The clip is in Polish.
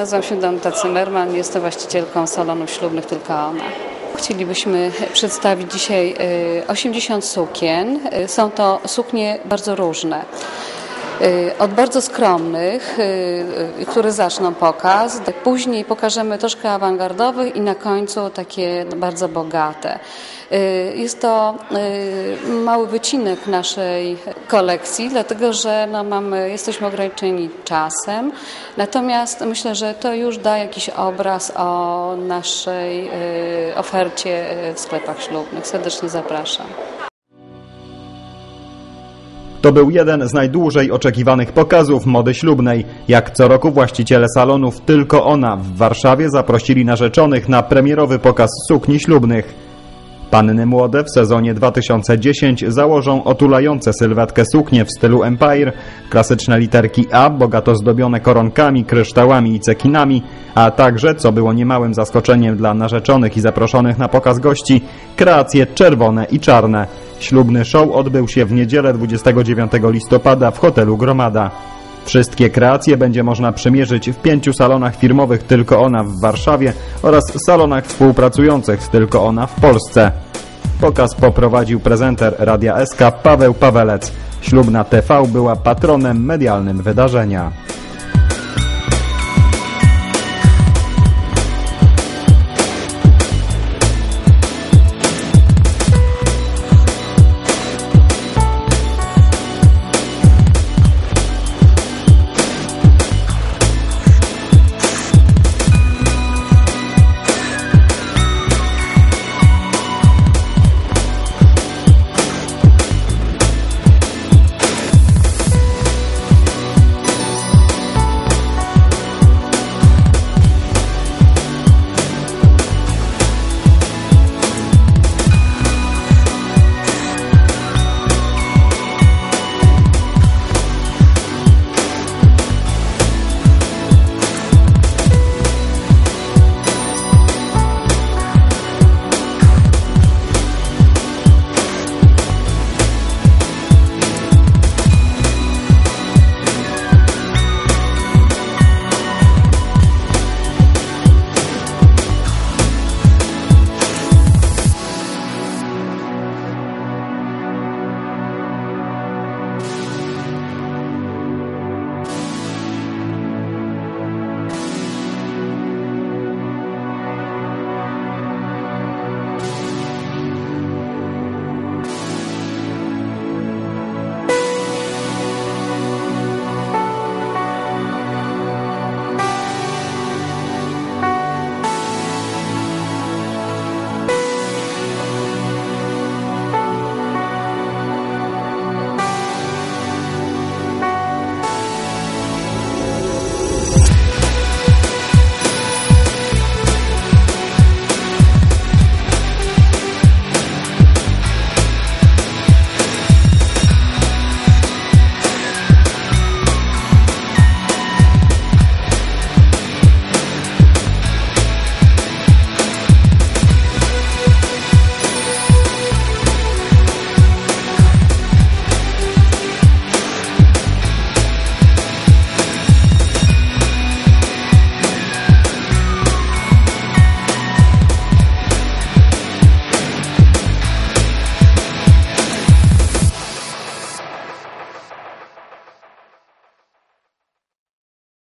Nazywam się Danuta Zimmerman, jestem właścicielką salonów ślubnych Tylko Ona. Chcielibyśmy przedstawić dzisiaj y, 80 sukien. Y, Są to suknie bardzo różne. Y, Od bardzo skromnych, y, y, które zaczną pokaz, później pokażemy troszkę awangardowych i na końcu takie bardzo bogate. Jest to mały wycinek naszej kolekcji, dlatego że no mamy, jesteśmy ograniczeni czasem. Natomiast myślę, że to już da jakiś obraz o naszej ofercie w sklepach ślubnych. Serdecznie zapraszam. To był jeden z najdłużej oczekiwanych pokazów mody ślubnej. Jak co roku właściciele salonów Tylko Ona w Warszawie zaprosili narzeczonych na premierowy pokaz sukni ślubnych. Panny młode w sezonie 2010 założą otulające sylwetkę suknie w stylu Empire, klasyczne literki A, bogato zdobione koronkami, kryształami i cekinami, a także, co było niemałym zaskoczeniem dla narzeczonych i zaproszonych na pokaz gości, kreacje czerwone i czarne. Ślubny show odbył się w niedzielę 29 listopada w hotelu Gromada. Wszystkie kreacje będzie można przymierzyć w pięciu salonach firmowych Tylko Ona w Warszawie oraz salonach współpracujących z Tylko Ona w Polsce. Pokaz poprowadził prezenter Radia SK Paweł Pawelec. Ślubna TV była patronem medialnym wydarzenia.